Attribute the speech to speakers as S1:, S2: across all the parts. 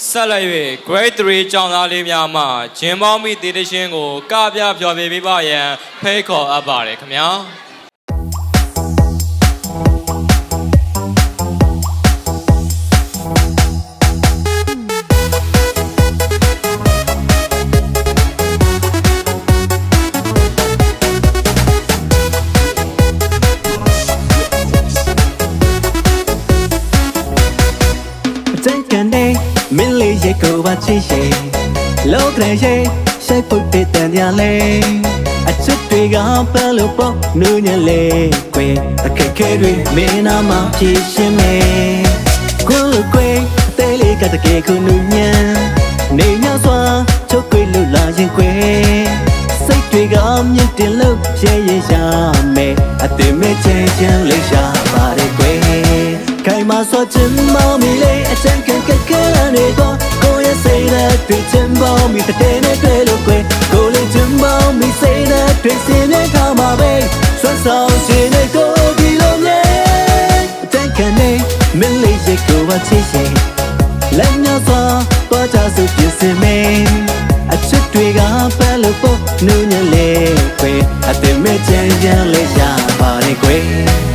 S1: ဆက်လက်၍ grade 3ကျောင်းသားလေးများမှဂျင်ပေါင်းမိတေးတရှင်းကိုကပြဖျော်ဖြေပေးပါရန်ဖိတ်ခေါ်အပ်ပါတယ်ခင်ဗျာ
S2: င်းလေးရဲ့ကိုပါချစ်ရှိလောကရဲ့ရှိုက်ပုတ်တဲ့တန်ကြလေအချစ်တွေကပန်းလို့ပေါ့နူးညံလေကွယ်အခက်ခဲတွေမင်းနာမှာဖြည့်ရှင်းမယ်ကိုလိုကွယ်အသေးလေးကတကယ်ကိုနူးညံနေညစွာချုပ်ကွယ်လို့လာရင်ကွယ်စိတ်တွေကမြင့်တင်လို့ရဲရဲရမယ်အသေးမဲ့ချင်ချင်လေးရှာပါတယ်ကွယ်ခိုင်မာစွာချင်မောင်မီလေးအချမ်းခံကကနေတော့ကိုရဲ့စိ တ်နဲ့တွေ့ချင်ပေါင်းမိတဲ့နဲ့တွေ့လို့ကွယ်ကိုလေးချင်ပေါင်းမိစိတ်နဲ့တွေ့စင်နေခါမှာပဲဆွမ်းဆောင်ခြင်းနဲ့ကိုဒီလိုမြဲအချမ်းခံနေမင်းလေးရဲ့ကိုဝချစ်ရှင်လက်ညှောစွာတော့ကြစုပြစ်စင်မင်းအချစ်တွေကပန်းလို့ပေါ့နူးညံ့လေကွယ်အသက်မဲ့ချမ်းချမ်းလေးရှာပါတယ်ကွယ်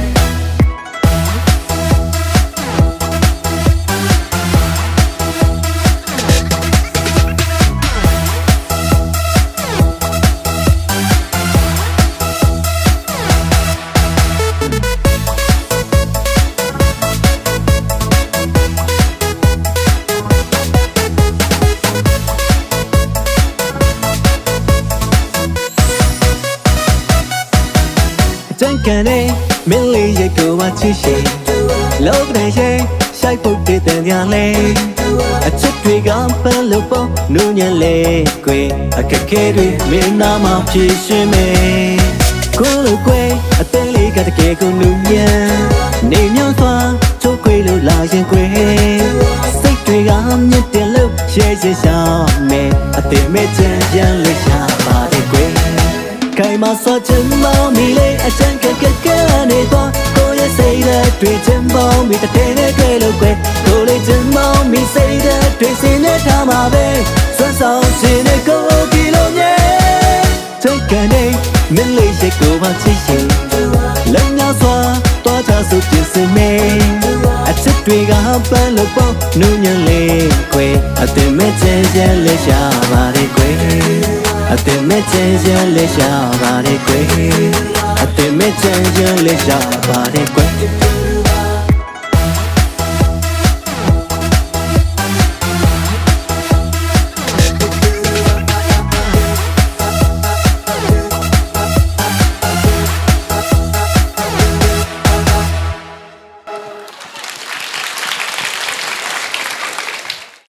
S2: ကျဉ်းကန်နေမင်းလေးရဲ့ကိုဝချစ်ရှိလောကတဲ့ရဲ့ရှိုက်ပုတ်တဲ့တန်ကြလေအချစ်တွေကပန်းလို့ပေါ့နူးညံ့လေကွယ်အခက်ခဲတွေမင်းနာမှာဖြည့်ရှင်းမယ်ကိုလိုကွယ်အသေးလေးကတကယ်ကိုနူးညံ့နေမြောက်စွာချိုးခွေလို့လာရင်ကွယ်စိတ်တွေကမြင့်တယ်လို့ရဲရဲရှာမယ်အသေးမဲ့ချမ်း ခိုင်မာစွာချင်မောင်မီလေးအချမ်းကကကနေတော့ကိုရဲ့စိတ်နဲ့တွေ့ချင်ပေါင်းမိတဲ့နဲ့တွေ့လို့ကွယ်ကိုလေးချင်မောင်မီစိတ်နဲ့တွေ့စင်နဲ့ထားမှာပဲစွမ်းဆောင်ခြင်းနဲ့ကိုဒီလိုမြဲချိတ်ကနေမင်းလေးရဲ့ကိုပါချစ်ရှင်လုံညာစွာတော့ချစုပြစ်စင်မေအချစ်တွေကပန်းလို့ပေါ့နူးညံ့လေးကွယ်အသက်မဲ့ချင်ချင်လေးရှာပါတယ်ကွယ် အသက်မဲ့ချင်ချင်လေးရှာပါတယ်ကွယ်အသက်မဲ့ချင်ချင်လေးရှာပါတယ်ကွယ်